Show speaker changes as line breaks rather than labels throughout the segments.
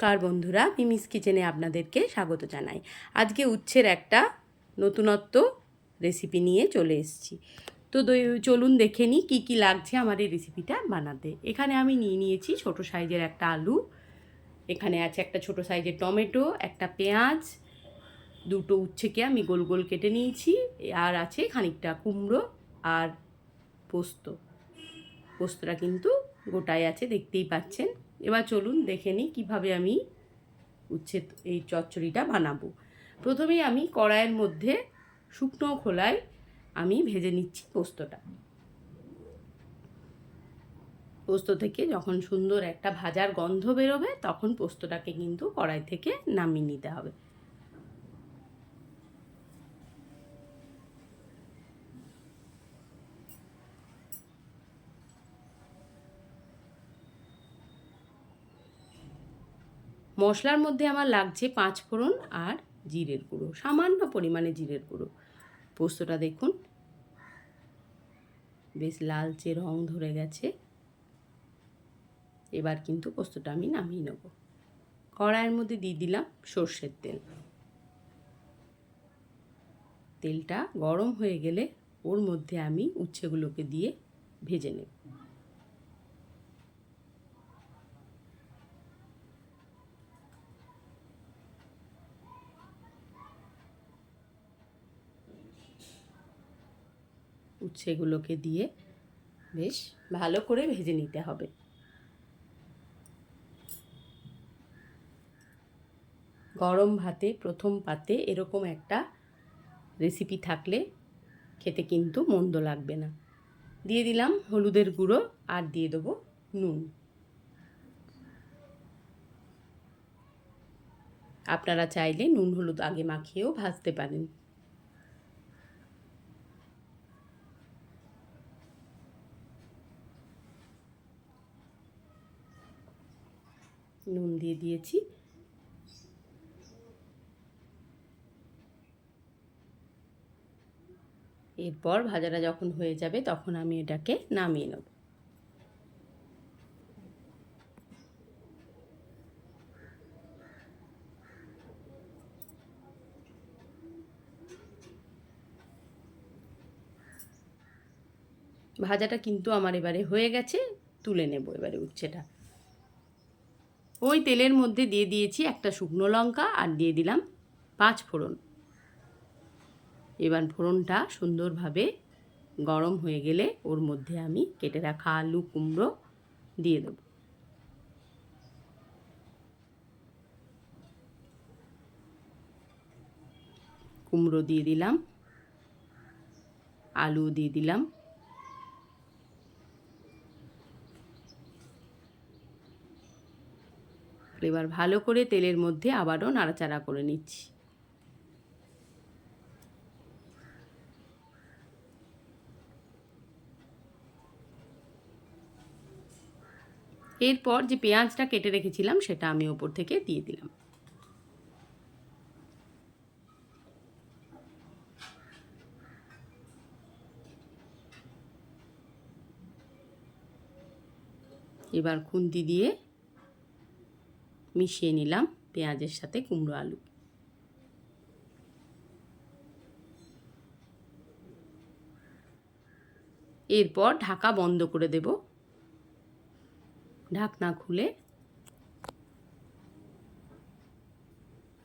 নমস্কার বন্ধুরা, মিমিস কিচেনে আপনাদেরকে স্বাগত জানাই। আজকে উচ্ছের একটা নতুনত্ব রেসিপি নিয়ে চলে এসেছি। তো চলুন দেখে নিই কী কী লাগছে আমার এই রেসিপিটা বানাতে। এখানে আমি নিয়ে নিয়েছি ছোট সাইজের একটা আলু, এখানে আছে একটা ছোট সাইজের টমেটো, একটা পেঁয়াজ, দুটো উচ্ছেকে আমি গোল গোল কেটে নিয়েছি, আর আছে খানিকটা কুমড়ো আর পোস্ত। পোস্তটা কিন্তু গোটায় আছে, দেখতেই পাচ্ছেন। এবার চলুন দেখে নিই কীভাবে আমি উচ্ছে এই চচ্চড়িটা বানাবো। প্রথমেই আমি কড়াইয়ের মধ্যে শুকনো খোলায় আমি ভেজে নিচ্ছি পোস্তটা। পোস্ত থেকে যখন সুন্দর একটা ভাজার গন্ধ বেরোবে, তখন পোস্তটাকে কিন্তু কড়াই থেকে নামিয়ে নিতে হবে। মশলার মধ্যে আমার লাগছে পাঁচ ফোড়ন আর জিরের গুঁড়ো, সামান্য পরিমাণে জিরের গুঁড়ো। পোস্তটা দেখুন। বেশ লালচে রং ধরে গেছে। এবার কিন্তু পোস্তটা আমি নামিয়ে নেব। কড়াইয়ের মধ্যে দিয়ে দিলাম সর্ষের তেল। তেলটা গরম হয়ে গেলে ওর মধ্যে আমি উচ্ছেগুলোকে দিয়ে ভেজে নেব। উচ্ছেগুলোকে দিয়ে বেশ ভালো করে ভেজে নিতে হবে। গরম ভাতে, প্রথম পাতে এরকম একটা রেসিপি থাকলে খেতে কিন্তু মন্দ লাগবে না। দিয়ে দিলাম হলুদের গুঁড়ো আর দিয়ে দেবো নুন। আপনারা চাইলে নুন হলুদ আগে মাখিয়েও ভাজতে পারেন। নুন দিয়ে দিয়েছি। এরপর ভাজাটা যখন হয়ে যাবে, তখন আমি এটাকে নামিয়ে নেব। ভাজাটা কিন্তু আমার এবারে হয়ে গেছে, তুলে নেব এবারে উচ্ছেটা। ওই তেলের মধ্যে দিয়ে দিয়েছি একটা শুকনো লঙ্কা আর দিয়ে দিলাম পাঁচ ফোড়ন। এবার ফোড়নটা সুন্দরভাবে গরম হয়ে গেলে ওর মধ্যে আমি কেটে রাখা আলু কুমড়ো দিয়ে দেবো। কুমড়ো দিয়ে দিলাম, আলু দিয়ে দিলাম এবার ভালো করে তেলের মধ্যে আবারও নাড়াচাড়া করে নিচ্ছি। এরপর যে পেঁয়াজটা কেটে রেখেছিলাম সেটা আমি ওপর থেকে দিয়ে দিলাম। এবার খুন্তি দিয়ে মিশিয়ে নিলাম পেঁয়াজের সাথে কুমড়ো আলু। এরপর ঢাকা বন্ধ করে দেব। ঢাকনা খুলে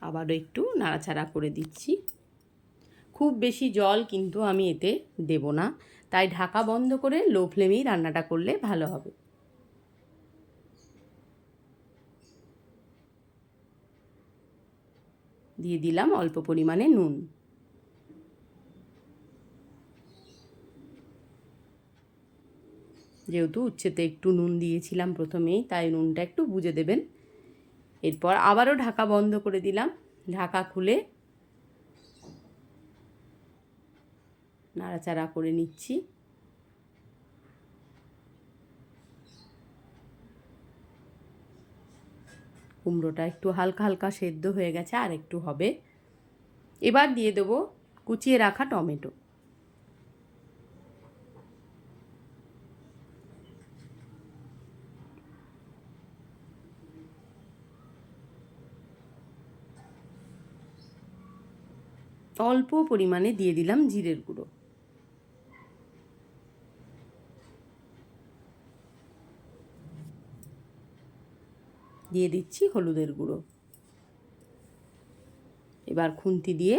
আবারও একটু নাড়াচাড়া করে দিচ্ছি। খুব বেশি জল কিন্তু আমি এতে দেব না, তাই ঢাকা বন্ধ করে লো ফ্লেমেই রান্নাটা করলে ভালো হবে। দিয়ে দিলাম অল্প পরিমাণে নুন। যেহেতু উচ্ছেতে একটু নুন দিয়েছিলাম প্রথমেই, তাই নুনটা একটু বুঝে দেবেন। এরপর আবারও ঢাকা বন্ধ করে দিলাম। ঢাকা খুলে নাড়াচাড়া করে নিচ্ছি। কুমড়োটা একটু হালকা হালকা সেদ্ধ হয়ে গেছে আর একটু হবে। এবার দিয়ে দেবো কুচিয়ে রাখা টমেটো। অল্প পরিমাণে দিয়ে দিলাম জিরের গুঁড়ো। দিয়ে দিচ্ছি হলুদের গুঁড়ো। এবার খুন্তি দিয়ে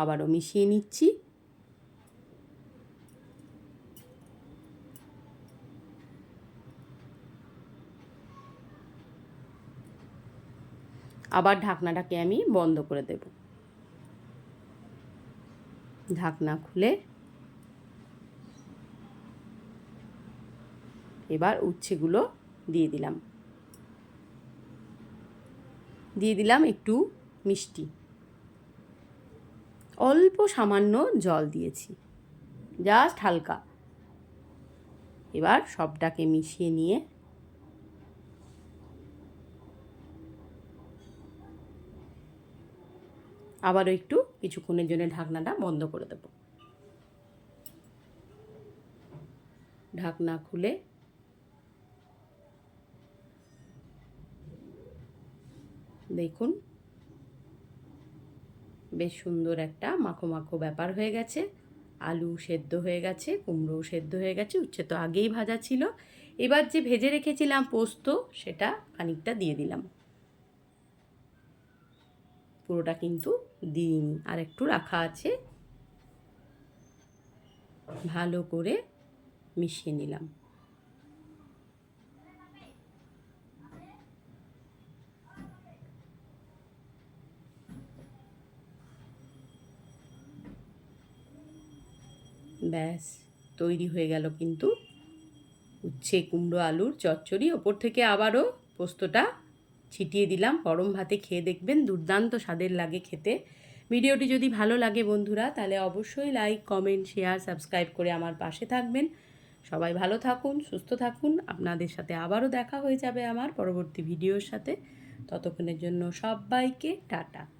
আবারও মিশিয়ে নিচ্ছি। আবার ঢাকনাটাকে আমি বন্ধ করে দেব। ঢাকনা খুলে এবার উচ্ছেগুলো দিয়ে দিলাম। দিয়ে দিলাম একটু মিষ্টি। অল্প সামান্য জল দিয়েছি। জাস্ট হালকা। এবার সবটাকে মিশিয়ে নিয়ে আবারও একটু কিছুক্ষণের জন্য ঢাকনাটা বন্ধ করে দেব। ঢাকনা খুলে দেখুন। বেশ সুন্দর একটা মাখো মাখো ব্যাপার হয়ে গেছে। আলু সেদ্ধ হয়ে গেছে কুমড়ো সেদ্ধ হয়ে গেছে, উচ্ছে তো আগেই ভাজা ছিল। এবার যে ভেজে রেখেছিলাম পোস্ত, সেটা খানিকটা দিয়ে দিলাম। পুরোটা কিন্তু দিইনি, আর একটু রাখা আছে। ভালো করে মিশিয়ে নিলাম। ব্যাস, তৈরি হয়ে গেল কিন্তু। উচ্ছে, কুমড়ো, আলুর চচ্চড়ি। ওপর থেকে আবারও পোস্তটা ছিটিয়ে দিলাম। গরম ভাতে খেয়ে দেখবেন দুর্দান্ত স্বাদের লাগে খেতে। ভিডিওটি যদি ভালো লাগে বন্ধুরা, তাহলে অবশ্যই লাইক কমেন্ট শেয়ার সাবস্ক্রাইব করে আমার পাশে থাকবেন। সবাই ভালো থাকুন, সুস্থ থাকুন। আপনাদের সাথে আবারও দেখা হয়ে যাবে আমার পরবর্তী ভিডিওর সাথে। ততক্ষণের জন্য সবাইকে টাটা।